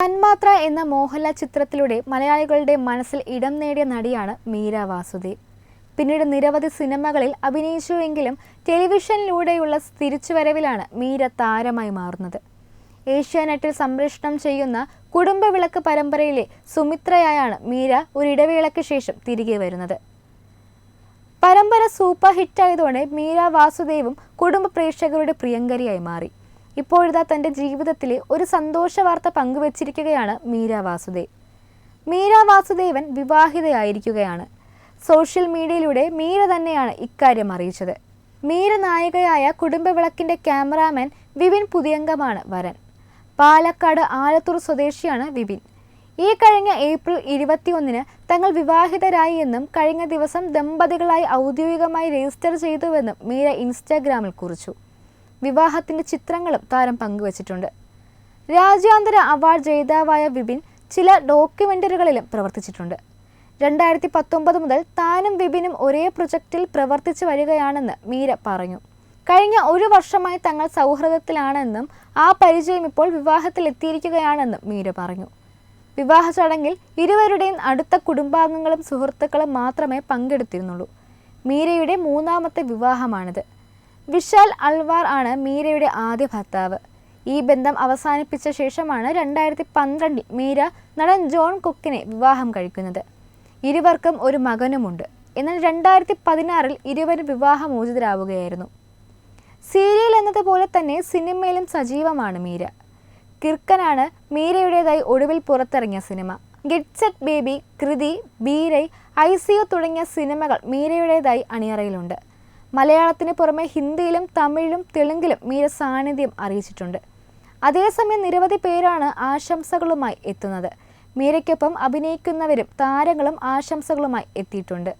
തന്മാത്ര എന്ന മോഹൻലാൽ ചിത്രത്തിലൂടെ മലയാളികളുടെ മനസ്സിൽ ഇടം നേടിയ നടിയാണ് മീര വാസുദേ പിന്നീട് നിരവധി സിനിമകളിൽ അഭിനയിച്ചുവെങ്കിലും ടെലിവിഷനിലൂടെയുള്ള തിരിച്ചുവരവിലാണ് മീര താരമായി മാറുന്നത്. ഏഷ്യാനെറ്റിൽ സംപ്രേഷണം ചെയ്യുന്ന കുടുംബവിളക്ക് പരമ്പരയിലെ സുമിത്രയായാണ് മീര ഒരു ഇടവേളയ്ക്ക് ശേഷം തിരികെ വരുന്നത്. പരമ്പര സൂപ്പർ ഹിറ്റായതോടെ മീര വാസുദേവും കുടുംബ പ്രേക്ഷകരുടെ പ്രിയങ്കരിയായി മാറി. ഇപ്പോഴിതാ തന്റെ ജീവിതത്തിലെ ഒരു സന്തോഷ വാർത്ത പങ്കുവച്ചിരിക്കുകയാണ് മീര വാസുദേവ്. മീര വാസുദേവൻ വിവാഹിതയായിരിക്കുകയാണ്. സോഷ്യൽ മീഡിയയിലൂടെ മീര തന്നെയാണ് ഇക്കാര്യം അറിയിച്ചത്. മീര നായികയായ കുടുംബവിളക്കിന്റെ ക്യാമറാമാൻ വിപിൻ പുതിയംഗമാണ് വരൻ. പാലക്കാട് ആലത്തൂർ സ്വദേശിയാണ് വിപിൻ. ഈ കഴിഞ്ഞ ഏപ്രിൽ ഇരുപത്തിയൊന്നിന് തങ്ങൾ വിവാഹിതരായി എന്നും കഴിഞ്ഞ ദിവസം ദമ്പതികളായി ഔദ്യോഗികമായി രജിസ്റ്റർ ചെയ്തുവെന്നും മീര ഇൻസ്റ്റാഗ്രാമിൽ കുറിച്ചു. വിവാഹത്തിന്റെ ചിത്രങ്ങളും താരം പങ്കുവച്ചിട്ടുണ്ട്. രാജ്യാന്തര അവാർഡ് ജേതാവായ വിപിൻ ചില ഡോക്യുമെന്ററികളിലും പ്രവർത്തിച്ചിട്ടുണ്ട്. രണ്ടായിരത്തി പത്തൊമ്പത് മുതൽ താനും വിപിനും ഒരേ പ്രൊജക്റ്റിൽ പ്രവർത്തിച്ചു വരികയാണെന്ന് മീര പറഞ്ഞു. കഴിഞ്ഞ ഒരു വർഷമായി തങ്ങൾ സൗഹൃദത്തിലാണെന്നും ആ പരിചയം ഇപ്പോൾ വിവാഹത്തിൽ എത്തിയിരിക്കുകയാണെന്നും മീര പറഞ്ഞു. വിവാഹ ചടങ്ങിൽ ഇരുവരുടെയും അടുത്ത കുടുംബാംഗങ്ങളും സുഹൃത്തുക്കളും മാത്രമേ പങ്കെടുത്തിരുന്നുള്ളൂ. മീരയുടെ മൂന്നാമത്തെ വിവാഹമാണിത്. വിശാൽ അൽവാർ ആണ് മീരയുടെ ആദ്യ ഭർത്താവ്. ഈ ബന്ധം അവസാനിപ്പിച്ച ശേഷമാണ് രണ്ടായിരത്തി പന്ത്രണ്ടിൽ മീര നടൻ ജോൺ കുക്കിനെ വിവാഹം കഴിക്കുന്നത്. ഇരുവർക്കും ഒരു മകനുമുണ്ട്. എന്നാൽ രണ്ടായിരത്തി പതിനാറിൽ ഇരുവരും വിവാഹമോചിതരാവുകയായിരുന്നു. സീരിയൽ എന്നതുപോലെ തന്നെ സിനിമയിലും സജീവമാണ് മീര. കിർക്കനാണ് മീരയുടേതായി ഒടുവിൽ പുറത്തിറങ്ങിയ സിനിമ. ഗെറ്റ് സെറ്റ് ബേബി കൃതി ബീരൈ ഐ സി തുടങ്ങിയ സിനിമകൾ മീരയുടേതായി അണിയറയിലുണ്ട്. മലയാളത്തിന് പുറമെ ഹിന്ദിയിലും തമിഴിലും തെലുങ്കിലും മീര സാന്നിധ്യം അറിയിച്ചിട്ടുണ്ട്. അതേസമയം നിരവധി പേരാണ് ആശംസകളുമായി എത്തുന്നത്. മീരയ്ക്കൊപ്പം അഭിനയിക്കുന്നവരും താരങ്ങളും ആശംസകളുമായി എത്തിയിട്ടുണ്ട്.